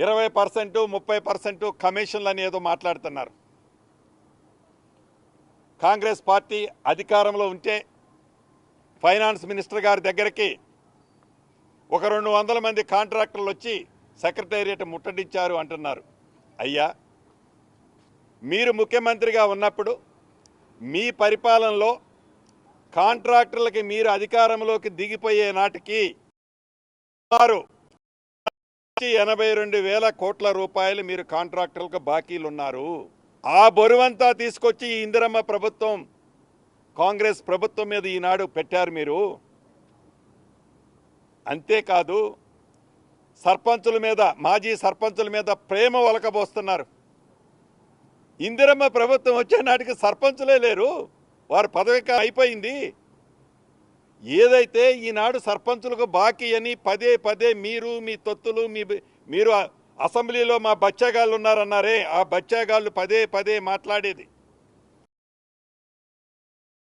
ఇరవై పర్సెంటు ముప్పై పర్సెంటు కమిషన్లు అని ఏదో మాట్లాడుతున్నారు. కాంగ్రెస్ పార్టీ అధికారంలో ఉంటే ఫైనాన్స్ మినిస్టర్ గారి దగ్గరికి ఒక రెండు వందల మంది కాంట్రాక్టర్లు వచ్చి సెక్రటేరియట్ ముట్టడించారు అంటున్నారు. అయ్యా మీరు ముఖ్యమంత్రిగా ఉన్నప్పుడు మీ పరిపాలనలో కాంట్రాక్టర్లకి మీరు అధికారంలోకి దిగిపోయే నాటికి వారు సుమారు ఎనభై రెండు వేల కోట్ల రూపాయలు మీరు కాంట్రాక్టర్లకు బాకీలు ఉన్నారు ఆ బరువంతా తీసుకొచ్చి ఈ ఇందిరమ్మ ప్రభుత్వం కాంగ్రెస్ ప్రభుత్వం మీద ఈనాడు పెట్టారు మీరు. అంతేకాదు సర్పంచుల మీద మాజీ సర్పంచుల మీద ప్రేమ ఒలకబోస్తున్నారు. ఇందిరమ్మ ప్రభుత్వం వచ్చే నాటికి సర్పంచులే లేరు. వారు పదవి అయిపోయింది. ఏదైతే ఈనాడు సర్పంచులకు బాకీ అని పదే పదే మీరు మీ తొత్తులు మీ మీరు అసెంబ్లీలో మా బచ్చాగాళ్ళు ఉన్నారన్నారే ఆ బచ్చాగాళ్ళు పదే పదే మాట్లాడేది.